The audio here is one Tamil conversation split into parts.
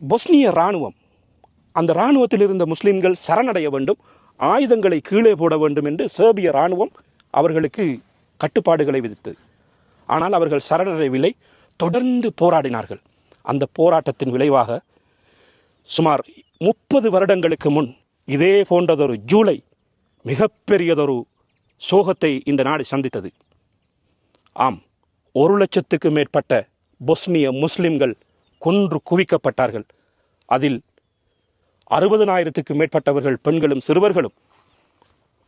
பொஸ்னிய இராணுவம். அந்த இராணுவத்தில் இருந்த முஸ்லிம்கள் சரணடைய வேண்டும் ஆயுதங்களை கீழே போட வேண்டும் என்று சேர்பிய இராணுவம் அவர்களுக்கு கட்டுப்பாடுகளை விதித்தது. ஆனால் அவர்கள் சரணடையவில்லை தொடர்ந்து போராடினார்கள். அந்த போராட்டத்தின் விளைவாக சுமார் முப்பது வருடங்களுக்கு முன் இதே போன்றதொரு ஜூலை மிகப்பெரியதொரு சோகத்தை இந்த நாடு சந்தித்தது. ஆம் ஒரு லட்சத்துக்கு மேற்பட்ட பொஸ்னிய முஸ்லிம்கள் கொன்று குவிக்கப்பட்டார்கள். அதில் அறுபதனாயிரத்துக்கு மேற்பட்டவர்கள் பெண்களும் சிறுவர்களும்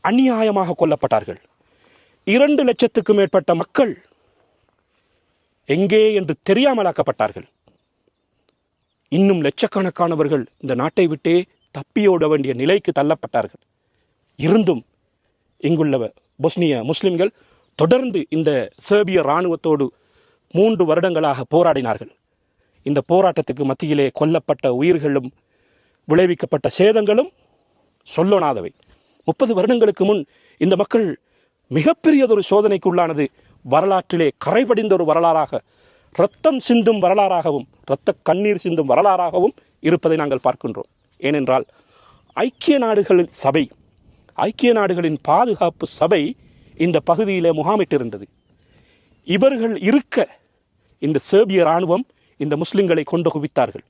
அநியாயமாக கொல்லப்பட்டார்கள். இரண்டு லட்சத்துக்கு மேற்பட்ட மக்கள் எங்கே என்று தெரியாமலாக்கப்பட்டார்கள். இன்னும் லட்சக்கணக்கானவர்கள் இந்த நாட்டை விட்டே தப்பியோட வேண்டிய நிலைக்கு தள்ளப்பட்டார்கள். இருந்தும் இங்குள்ள பொஸ்னிய முஸ்லிம்கள் தொடர்ந்து இந்த சேர்பிய இராணுவத்தோடு மூன்று வருடங்களாக போராடினார்கள். இந்த போராட்டத்துக்கு மத்தியிலே கொல்லப்பட்ட உயிர்களும் விளைவிக்கப்பட்ட சேதங்களும் சொல்லொணாதவை. முப்பது வருடங்களுக்கு முன் இந்த மக்கள் மிகப்பெரியதொரு சோதனைக்கு உள்ளானது வரலாற்றிலே கரைபடிந்த ஒரு வரலாறாக இரத்தம் சிந்தும் வரலாறாகவும் இரத்த கண்ணீர் சிந்தும் வரலாறாகவும் இருப்பதை நாங்கள் பார்க்கின்றோம். ஏனென்றால் ஐக்கிய நாடுகளின் சபை ஐக்கிய நாடுகளின் பாதுகாப்பு சபை இந்த பகுதியிலே முகாமிட்டிருந்தது. இவர்கள் இருக்க இந்த சேர்பிய இராணுவம் இந்த முஸ்லிம்களை கொண்டு குவித்தார்கள்